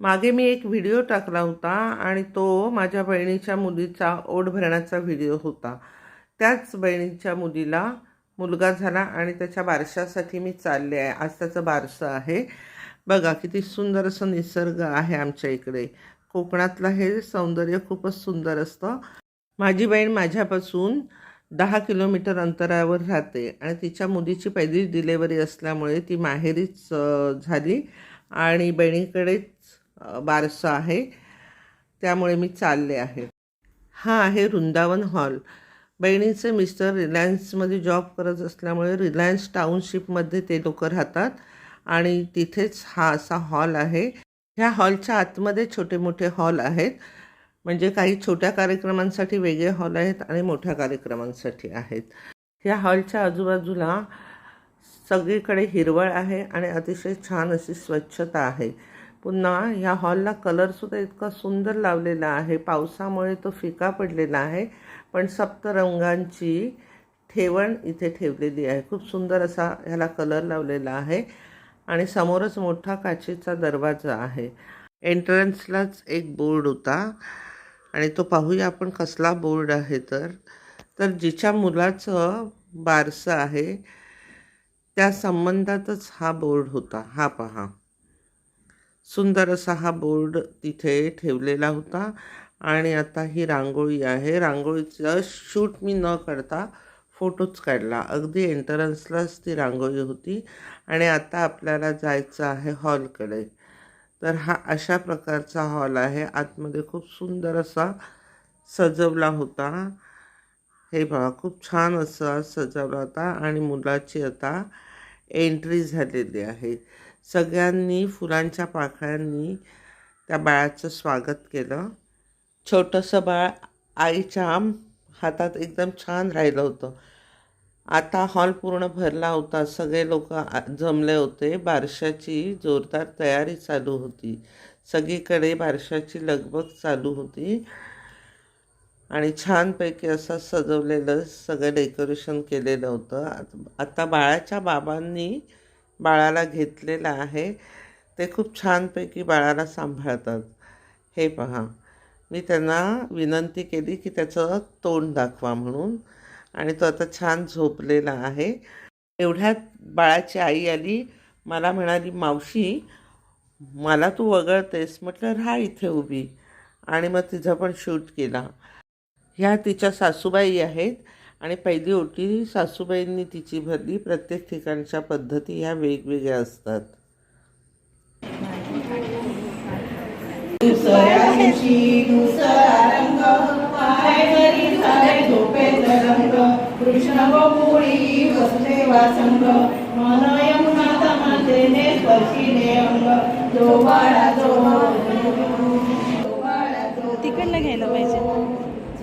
मागे मी एक व्हिडिओ टाकला होता आणि तो माझ्या बहिणीच्या मुलीचा ओढ भरण्याचा व्हिडिओ होता. त्याच बहिणीच्या मुलीला मुलगा झाला आणि त्याच्या बारशासाठी मी चालले आहे. आज त्याचं बारसं आहे. बघा किती सुंदर असं निसर्ग आहे आमच्या इकडे. कोकणातलं हे सौंदर्य खूपच सुंदर असतं. माझी बहीण माझ्यापासून दहा किलोमीटर अंतरावर राहते आणि तिच्या मुलीची पहिली डिलेवरी असल्यामुळे ती माहेरीच झाली आणि बहिणीकडेच बारसं आहे. त्यामुळे मी चालले आहे. हा आहे वृंदावन हॉल. बहिणीचे मिस्टर रिलायन्समध्ये जॉब करत असल्यामुळे रिलायन्स टाउनशिपमध्ये ते लोक राहतात आणि तिथेच हा असा हॉल आहे. ह्या हॉलच्या आतमध्ये छोटे मोठे हॉल आहेत. म्हणजे काही छोट्या कार्यक्रमांसाठी वेगळे हॉल आहेत आणि मोठ्या कार्यक्रमांसाठी आहेत. ह्या हॉलच्या आजूबाजूला सगळीकडे हिरवळ आहे आणि अतिशय छान अशी स्वच्छता आहे. पुन्हा ह्या हॉलला कलरसुद्धा इतका सुंदर लावलेला आहे. पावसामुळे तो फिका पडलेला आहे. पण सप्तरंगांची ठेवण इथे ठेवलेली आहे. खूप सुंदर असा ह्याला कलर लावलेला आहे. आणि समोरच मोठा काचेचा दरवाजा आहे. एंट्रन्सलाच एक बोर्ड होता. आणि तो पाहूया आपण कसला बोर्ड आहे तर. तर जिच्या मुलाचं बारसं आहे त्या संबंधातच हा बोर्ड होता. हा पहा. सुंदर असा हा बोर्ड तिथे ठेवलेला होता. आणि आता ही रांगोळी आहे. रांगोळीचं शूट मी न करता फोटोच काढला. अगदी एंट्रन्सलाच ती रांगोळी होती. आणि आता आपल्याला जायचं आहे हॉलकडे. तर हा अशा प्रकारचा हॉल आहे. आतमध्ये खूप सुंदर असा सजवला होता. हे बघा खूप छान असा सजवला होता. आणि मुलाची आता एंट्री झालेली आहे. सगळ्यांनी फुलांच्या पाखळ्यांनी त्या बाळाचं स्वागत केलं. छोटंसं बाळ आईच्या हातात एकदम छान राहिलं होतं. आता हॉल पूर्ण भरला होता. सगळे लोक जमले होते. बारशाची जोरदार तयारी चालू होती. सगळीकडे बारशाची लगबग चालू होती. आणि छानपैकी असं सजवलेलं सगळं डेकोरेशन केलेलं होतं. आता बाळाच्या बाबांनी बाळाला घेतलेलं आहे. ते खूप छानपैकी बाळाला सांभाळतात. हे पहा. मी त्यांना विनंती केली की त्याचं तोंड दाखवा म्हणून. आणि तो आता छान झोपलेला आहे. एवढ्यात बाळाची आई आली. मला म्हणाली मावशी मला तू वगळतेस. म्हटलं राहा इथे उभी. आणि मग तिचा पण शूट केला. ह्या तिच्या सासूबाई आहेत. आणि पहिली ओटी सासूबाईंनी तिची भरली. प्रत्येक ठिकाणच्या पद्धती ह्या वेगवेगळ्या असतात. तिकडनं घ्यायला पाहिजे.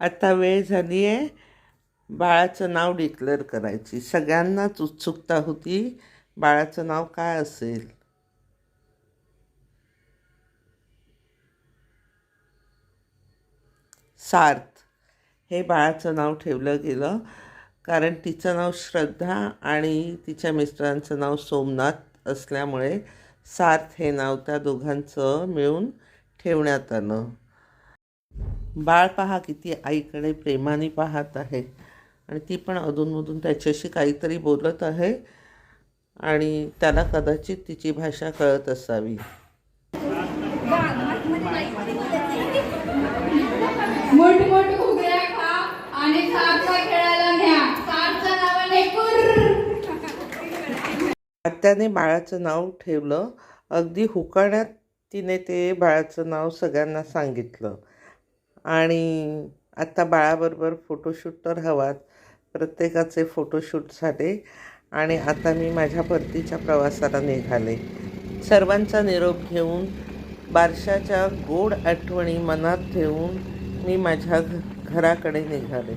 आता वेळ झाली आहे. बाळाचं नाव डिक्लेअर करायची. सगळ्यांनाच उत्सुकता होती. बाळाचं नाव काय असेल? सार्थ. हे बाळाचं नाव ठेवलं गेलं. कारण तिचं नाव श्रद्धा आणि तिच्या मिस्टरांचं नाव सोमनाथ असल्यामुळे सार्थ हे नाव त्या दोघांचं मिळून ठेवण्यात आलं. बाळ पहा किती आईकडे प्रेमाने पाहत आहे. आणि ती पण अधूनमधून त्याच्याशी काहीतरी बोलत आहे. आणि त्याला कदाचित तिची भाषा कळत असावी. आत्याने बाळाचं नाव ठेवलं. अगदी हुकाण्यात तिने ते बाळाचं नाव सगळ्यांना सांगितलं. आणि आत्ता बाळाबरोबर फोटोशूट तर हवाच प्रत्येकाचे फोटोशूट झाले आणि आता मी माझ्या परतीच्या प्रवासाला निघाले. सर्वांचा निरोप घेऊन बारशाच्या गोड आठवणी मनात ठेवून मी माझ्या घ घराकडे निघाले.